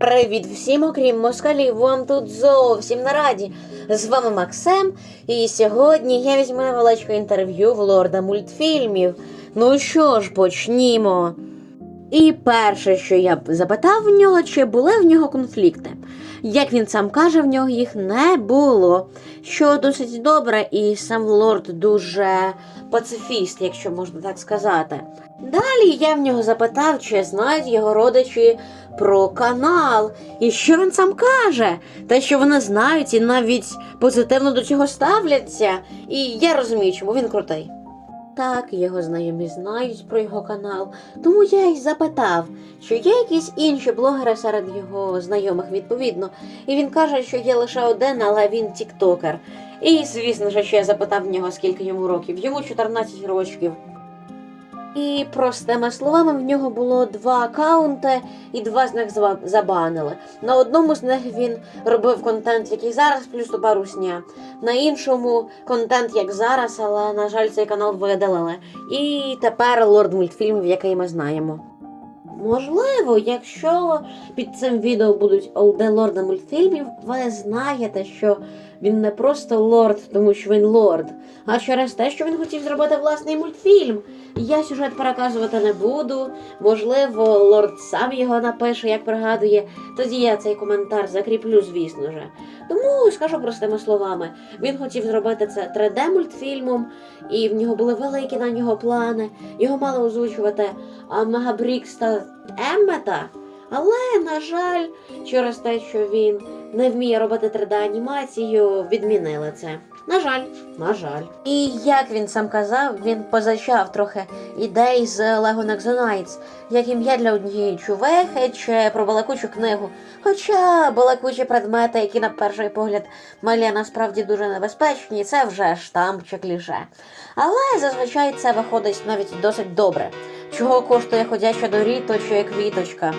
Привіт всім, окрім москалів, вам тут зовсім на раді. З вами Максим, і сьогодні я візьму невеличке інтерв'ю в лорда мультфільмів. Ну що ж, почнімо. І перше, що я запитав в нього, чи були в нього конфлікти. Як він сам каже, в нього їх не було. Що досить добре, і сам лорд дуже пацифіст, якщо можна так сказати. Далі я в нього запитав, чи знають його родичі про канал. І що він сам каже? Те, що вони знають і навіть позитивно до цього ставляться. І я розумію, чому він крутий. Так, його знайомі знають про його канал, тому я й запитав, чи є якісь інші блогери серед його знайомих відповідно. І він каже, що є лише один, але він тіктокер. І звісно ж, що я запитав в нього, скільки йому років. Йому 14 років. І простими словами, в нього було два акаунти, і два з них забанили. На одному з них він робив контент, який зараз, плюс у пару сня. На іншому контент як зараз, але на жаль, цей канал видалили. І тепер лорд мультфільмів, який ми знаємо. Можливо, якщо під цим відео будуть олде лорда мультфільмів, ви знаєте, що він не просто лорд, тому що він лорд, а через те, що він хотів зробити власний мультфільм. Я сюжет переказувати не буду. Можливо, лорд сам його напише, як пригадує. Тоді я цей коментар закріплю, звісно же. Тому скажу простими словами: він хотів зробити це 3D-мультфільмом, і в нього були великі на нього плани. Його мали озвучувати Мегабрікс та Еммета. Але, на жаль, через те, що він не вміє робити 3D-анімацію, відмінили це. На жаль, на жаль. І як він сам казав, він позачав трохи ідей з Lego Nexonites, як ім'я для однієї чувехи чи про балакучу книгу. Хоча балакучі предмети, які на перший погляд малі насправді дуже небезпечні, це вже штамп чи кліше. Але зазвичай це виходить навіть досить добре. Чого коштує ходяча доріто чи квіточка.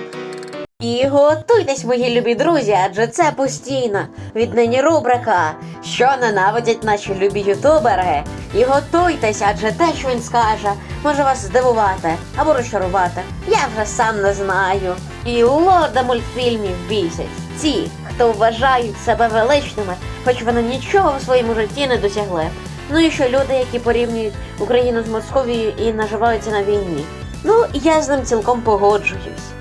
І готуйтесь, мої любі друзі, адже це постійна віднині рубрика, що ненавидять наші любі ютубери. І готуйтесь, адже те, що він скаже, може вас здивувати або розчарувати. Я вже сам не знаю. І лорда мультфільмів бісять ті, хто вважають себе величними, хоч вони нічого в своєму житті не досягли. Ну і що люди, які порівнюють Україну з Московією і наживаються на війні. Ну, я з ним цілком погоджуюсь.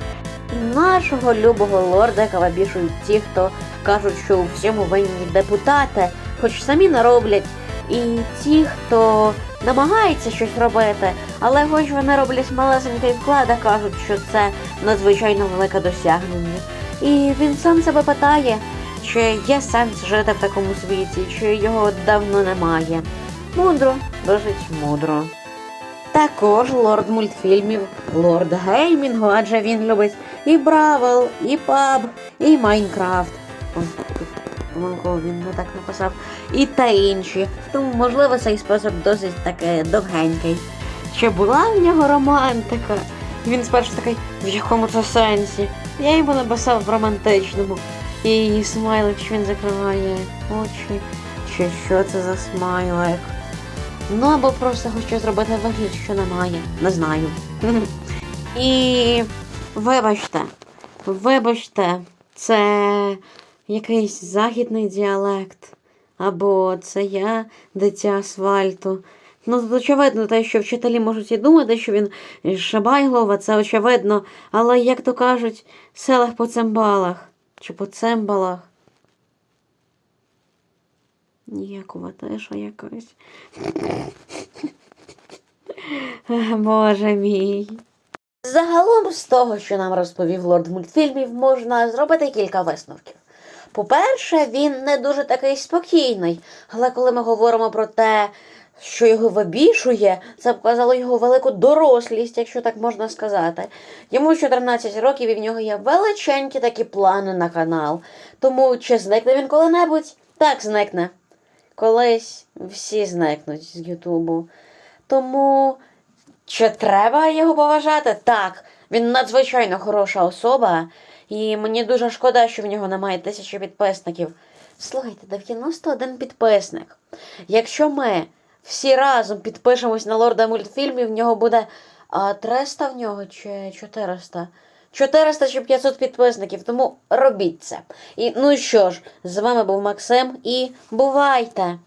Нашого любого лорда кавабішують ті, хто кажуть, що у всьому винні депутати, хоч самі не роблять. І ті, хто намагається щось робити, але хоч вони роблять малесенький вклад, а кажуть, що це надзвичайно велике досягнення. І він сам себе питає, чи є сенс жити в такому світі, чи його давно немає. Мудро, досить мудро. Також лорд мультфільмів, лорд геймінгу, адже він любить і Бравл, і Паб, і Майнкрафт. Помилково він не так написав. І та інші. Тому, можливо, цей спосіб досить таки довгенький. Чи була в нього романтика? Він спершу такий, в якому це сенсі? Я йому написав в романтичному. І смайлик, що він закриває очі. Чи що це за смайлик? Ну або просто хочу зробити вигляд, що немає. Не знаю. І вибачте, вибачте, це якийсь західний діалект. Або це я, дитя асфальту. Ну, тут очевидно, те, що вчителі можуть і думати, що він Шабайглова, це очевидно. Але, як то кажуть, селах по цимбалах чи по цимбалах. Ніякова тиша якась. Боже мій. Загалом з того, що нам розповів лорд мультфільмів, можна зробити кілька висновків. По-перше, він не дуже такий спокійний, але коли ми говоримо про те, що його вибішує, це показало його велику дорослість, якщо так можна сказати. Йому 14 років і в нього є величенькі такі плани на канал. Тому чи зникне він коли-небудь? Так, зникне. Колись всі зникнуть з Ютубу. Тому чи треба його поважати? Так, він надзвичайно хороша особа, і мені дуже шкода, що в нього немає тисячі підписників. Слухайте, 91 підписник. Якщо ми всі разом підпишемось на лорда мультфільмів, в нього буде а, 300 в нього чи 400? 400 чи 500 підписників, тому робіть це. І ну що ж, з вами був Максим і бувайте!